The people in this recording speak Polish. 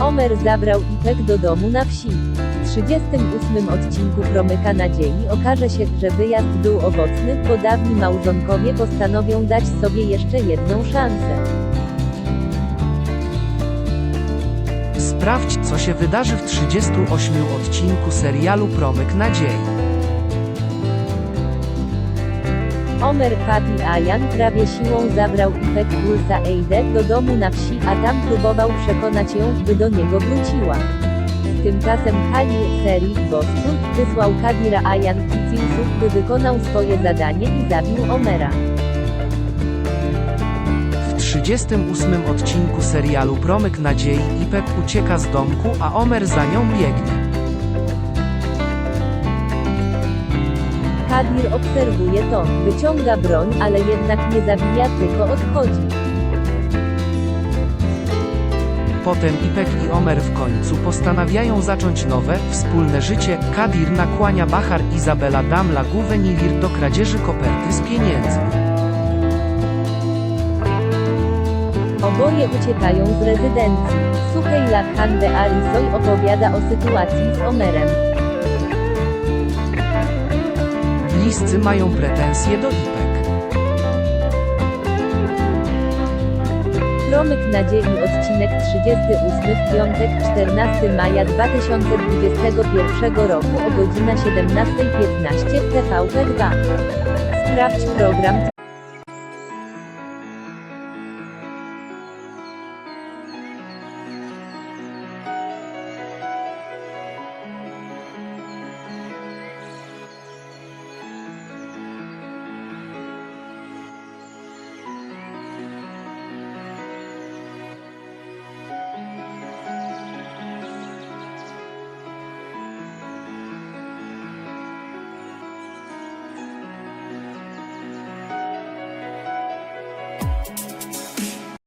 Omer zabrał Ipek do domu na wsi. W 38 odcinku Promyka Nadziei okaże się, że wyjazd był owocny, bo dawni małżonkowie postanowią dać sobie jeszcze jedną szansę. Sprawdź, co się wydarzy w 38 odcinku serialu Promyk Nadziei. Omer Papi Ajan prawie siłą zabrał Ipek Gulsa Eidę do domu na wsi, a tam próbował przekonać ją, by do niego wróciła. Tymczasem Halil serii Bostur wysłał Kadira Ajan Kicilsów, by wykonał swoje zadanie i zabił Omera. W 38 odcinku serialu Promyk Nadziei Ipek ucieka z domku, a Omer za nią biegnie. Kadir obserwuje to, wyciąga broń, ale jednak nie zabija, tylko odchodzi. Potem Ipek i Omer w końcu postanawiają zacząć nowe, wspólne życie. Kadir nakłania Bahar Izabela Damla Guvenilir do kradzieży koperty z pieniędzmi. Oboje uciekają z rezydencji. Suhejla Hande Alisoy opowiada o sytuacji z Omerem. Bliscy mają pretensje do Ipek. Promyk Nadziei odcinek 38 w piątek 14 maja 2021 roku o godzina 17.15 w TVP2. Sprawdź program